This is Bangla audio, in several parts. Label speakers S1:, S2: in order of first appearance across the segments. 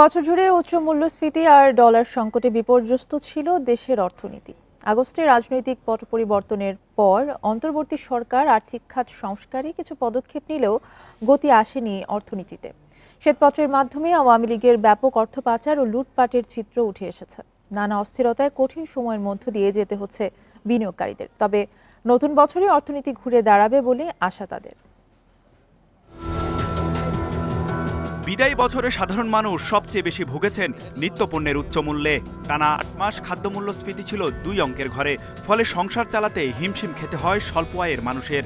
S1: বছর জুড়ে উচ্চ মূল্যস্ফীতি আর ডলার সংকটে বিপর্যস্ত ছিল দেশের অর্থনীতি। আগস্টে রাজনৈতিক পট পরিবর্তনের পর অন্তর্বর্তী সরকার আর্থিক খাত সংস্কারে কিছু পদক্ষেপ নিলেও গতি আসেনি অর্থনীতিতে। শ্বেতপত্রের মাধ্যমে আওয়ামী লীগের ব্যাপক অর্থ পাচার ও লুটপাটের চিত্র উঠে এসেছে। নানা অস্থিরতায় কঠিন সময়ের মধ্য দিয়ে যেতে হচ্ছে বিনিয়োগকারীদের। তবে নতুন বছরে অর্থনীতি ঘুরে দাঁড়াবে বলে আশা তাদের।
S2: বিদায়ী বছরে সাধারণ মানুষ সবচেয়ে বেশি ভুগেছেন নিত্যপণ্যের উচ্চ মূল্যে টানা আট মাস খাদ্যমূল্যস্ফীতি ছিল দুই অঙ্কের ঘরে, ফলে সংসার চালাতে হিমশিম খেতে হয় স্বল্প আয়ের মানুষের।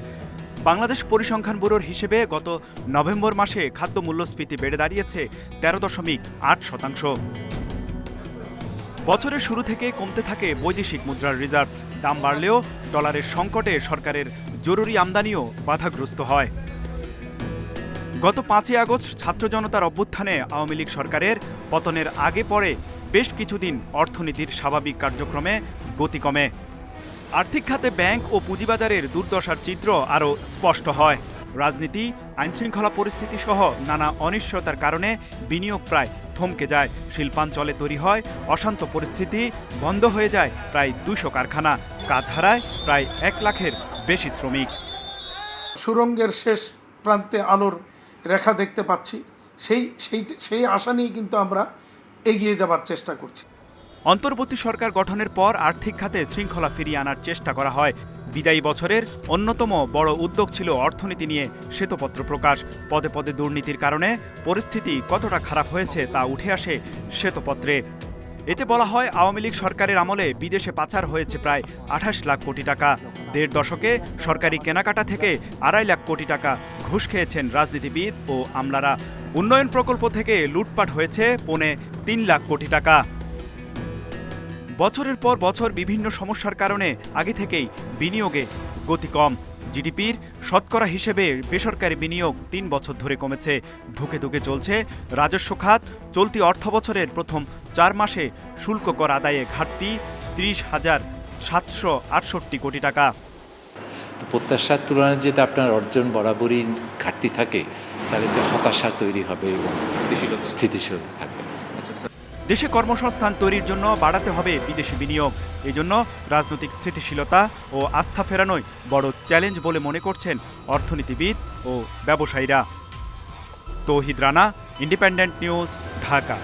S2: বাংলাদেশ পরিসংখ্যান ব্যুরোর হিসেবে গত নভেম্বর মাসে খাদ্য মূল্যস্ফীতি বেড়ে দাঁড়িয়েছে তেরো দশমিক আট শতাংশ। বছরের শুরু থেকে কমতে থাকে বৈদেশিক মুদ্রার রিজার্ভ। দাম বাড়লেও ডলারের সংকটে সরকারের জরুরি আমদানিও বাধাগ্রস্ত হয়। গত পাঁচই আগস্ট ছাত্র জনতার অভ্যুত্থানে আওয়ামী লীগ সরকারের পতনের আগে পরে বেশ কিছুদিন অর্থনীতির স্বাভাবিক কার্যক্রমে গতি কমে। আর্থিক খাতে ব্যাংক ও পুঁজিবাজারের দুর্দশার চিত্র আরও স্পষ্ট হয়। রাজনীতি, আইনশৃঙ্খলা পরিস্থিতি সহ নানা অনিশ্চয়তার কারণে বিনিয়োগ প্রায় থমকে যায়। শিল্পাঞ্চলে তৈরি হয় অশান্ত পরিস্থিতি, বন্ধ হয়ে যায় প্রায় দুশো কারখানা, কাজ হারায় প্রায় এক লাখের বেশি শ্রমিক।
S3: সুরঙ্গের শেষ প্রান্তে আলোর রেখা দেখতে পাচ্ছি। সেই সেই সেই আশা নিয়ে কিন্তু আমরা এগিয়ে যাবার চেষ্টা করছি।
S2: অন্তর্বর্তী সরকার গঠনের পর আর্থিক খাতে শৃঙ্খলা ফিরিয়ে আনার চেষ্টা করা হয়। বিদায়ী বছরের অন্যতম বড় উদ্যোগ ছিল অর্থনীতি নিয়ে শ্বেতপত্র প্রকাশ। পদে পদে দুর্নীতির কারণে পরিস্থিতি কতটা খারাপ হয়েছে তা উঠে আসে শ্বেতপত্রে। এতে বলা হয় আওয়ামী লীগ সরকারের আমলে বিদেশে পাচার হয়েছে প্রায় আঠাশ লাখ কোটি টাকা। দেড় দশকে সরকারি কেনাকাটা থেকে আড়াই লাখ কোটি টাকা ঘুষ খেয়েছেন রাজনীতিবিদ ও আমলারা। উন্নয়ন প্রকল্প থেকে লুটপাট হয়েছে পৌনে তিন লাখ কোটি টাকা। বছরের পর বছর বিভিন্ন সমস্যার কারণে আগে থেকেই বিনিয়োগে গতি কম। জিডিপির শতকরা হিসেবে বেসরকারি বিনিয়োগ তিন বছর ধরে কমেছে। ধুকে ধুকে চলছে। রাজস্ব খাত, চলতি অর্থ বছরের প্রথম চার মাসে শুল্ক কর আদায়ে ঘাটতি ত্রিশ হাজার সাতশো আটষট্টি কোটি টাকা।
S4: প্রত্যাশার তুলনায় যদি আপনার অর্জন বরাবরই ঘাটতি থাকে, তাহলে তো হতাশা তৈরি হবে এবং স্থিতিশীলতা থাকবে।
S2: দেশে কর্মসংস্থান তৈরির জন্য বাড়াতে হবে বিদেশি বিনিয়োগ। এই জন্য রাজনৈতিক স্থিতিশীলতা ও আস্থা ফেরানোই বড় চ্যালেঞ্জ বলে মনে করছেন অর্থনীতিবিদ ও ব্যবসায়ীরা। Touhid Rana, independent news, Dhaka.